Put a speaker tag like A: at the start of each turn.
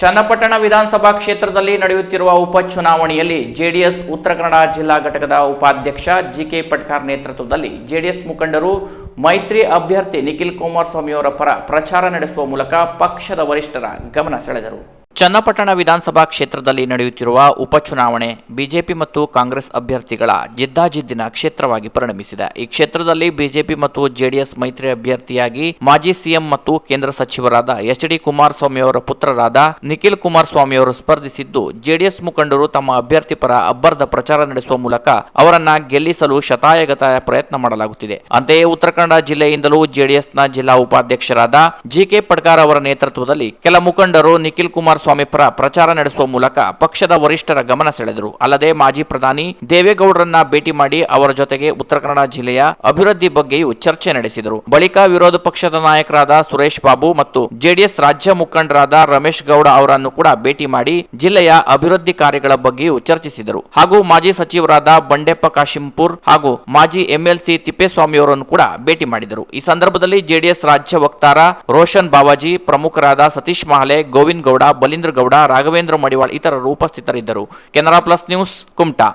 A: ಚನ್ನಪಟ್ಟಣ ವಿಧಾನಸಭಾ ಕ್ಷೇತ್ರದಲ್ಲಿ ನಡೆಯುತ್ತಿರುವ ಉಪಚುನಾವಣೆಯಲ್ಲಿ ಜೆಡಿಎಸ್ ಉತ್ತರ ಕನ್ನಡ ಜಿಲ್ಲಾ ಘಟಕದ ಉಪಾಧ್ಯಕ್ಷ ಜಿಕೆ ಪಟ್ಕಾರ್ ನೇತೃತ್ವದಲ್ಲಿ ಜೆಡಿಎಸ್ ಮುಖಂಡರು ಮೈತ್ರಿ ಅಭ್ಯರ್ಥಿ ನಿಖಿಲ್ ಕುಮಾರಸ್ವಾಮಿಯವರ ಪರ ಪ್ರಚಾರ ನಡೆಸುವ ಮೂಲಕ ಪಕ್ಷದ ವರಿಷ್ಠರ ಗಮನ ಸೆಳೆದರು. ಚನ್ನಪಟ್ಟಣ ವಿಧಾನಸಭಾ ಕ್ಷೇತ್ರದಲ್ಲಿ ನಡೆಯುತ್ತಿರುವ ಉಪಚುನಾವಣೆ ಬಿಜೆಪಿ ಮತ್ತು ಕಾಂಗ್ರೆಸ್ ಅಭ್ಯರ್ಥಿಗಳ ಜಿದ್ದಾಜಿದ್ದಿನ ಕ್ಷೇತ್ರವಾಗಿ ಪರಿಣಮಿಸಿದೆ. ಈ ಕ್ಷೇತ್ರದಲ್ಲಿ ಬಿಜೆಪಿ ಮತ್ತು ಜೆಡಿಎಸ್ ಮೈತ್ರಿ ಅಭ್ಯರ್ಥಿಯಾಗಿ ಮಾಜಿ ಸಿಎಂ ಮತ್ತು ಕೇಂದ್ರ ಸಚಿವರಾದ ಎಚ್ ಡಿ ಕುಮಾರಸ್ವಾಮಿ ಅವರ ಪುತ್ರರಾದ ನಿಖಿಲ್ ಕುಮಾರಸ್ವಾಮಿ ಅವರು ಸ್ಪರ್ಧಿಸಿದ್ದು, ಜೆಡಿಎಸ್ ಮುಖಂಡರು ತಮ್ಮ ಅಭ್ಯರ್ಥಿ ಪರ ಅಬ್ಬರದ ಪ್ರಚಾರ ನಡೆಸುವ ಮೂಲಕ ಅವರನ್ನ ಗೆಲ್ಲಿಸಲು ಶತಾಯಗತಾಯ ಪ್ರಯತ್ನ ಮಾಡಲಾಗುತ್ತಿದೆ. ಅಂತೆಯೇ ಉತ್ತರ ಕನ್ನಡ ಜಿಲ್ಲೆಯಿಂದಲೂ ಜೆಡಿಎಸ್ನ ಜಿಲ್ಲಾ ಉಪಾಧ್ಯಕ್ಷರಾದ ಜಿಕೆ ಪಡ್ಕಾರ್ ಅವರ ನೇತೃತ್ವದಲ್ಲಿ ಕೆಲ ಮುಖಂಡರು ನಿಖಿಲ್ ಕುಮಾರಸ್ವಾಮಿ ಪರ, ಪ್ರಚಾರ ನಡೆಸುವ ಮೂಲಕ ಪಕ್ಷದ ವರಿಷ್ಠರ ಗಮನ ಸೆಳೆದರು. ಅಲ್ಲದೆ ಮಾಜಿ ಪ್ರಧಾನಿ ದೇವೇಗೌಡರನ್ನ ಭೇಟಿ ಮಾಡಿ ಅವರ ಜೊತೆಗೆ ಉತ್ತರ ಕನ್ನಡ ಜಿಲ್ಲೆಯ ಅಭಿವೃದ್ಧಿ ಬಗ್ಗೆಯೂ ಚರ್ಚೆ ನಡೆಸಿದರು. ಬಳಿಕ ವಿರೋಧ ಪಕ್ಷದ ನಾಯಕರಾದ ಸುರೇಶ್ ಬಾಬು ಮತ್ತು ಜೆಡಿಎಸ್ ರಾಜ್ಯ ಮುಖಂಡರಾದ ರಮೇಶ್ ಗೌಡ ಅವರನ್ನು ಕೂಡ ಭೇಟಿ ಮಾಡಿ ಜಿಲ್ಲೆಯ ಅಭಿವೃದ್ಧಿ ಕಾರ್ಯಗಳ ಬಗ್ಗೆಯೂ ಚರ್ಚಿಸಿದರು. ಹಾಗೂ ಮಾಜಿ ಸಚಿವರಾದ ಬಂಡೆಪ್ಪ ಕಾಶಿಂಪುರ್ ಹಾಗೂ ಮಾಜಿ ಎಂಎಲ್ಸಿ ತಿಪ್ಪೇಸ್ವಾಮಿ ಅವರನ್ನು ಕೂಡ ಭೇಟಿ ಮಾಡಿದರು. ಈ ಸಂದರ್ಭದಲ್ಲಿ ಜೆಡಿಎಸ್ ರಾಜ್ಯ ವಕ್ತಾರ ರೋಷನ್ ಬಾವಾಜಿ, ಪ್ರಮುಖರಾದ ಸತೀಶ್ ಮಹಲೆ, ಗೋವಿಂದ್ ಗೌಡ ಬಲೀಂದ್ರ ಗೌಡ ರಾಘವೇಂದ್ರ ಮಡಿವಾಳ್ ಇತರರು ಉಪಸ್ಥಿತರಿದ್ದರು. Canara plus news Kumta.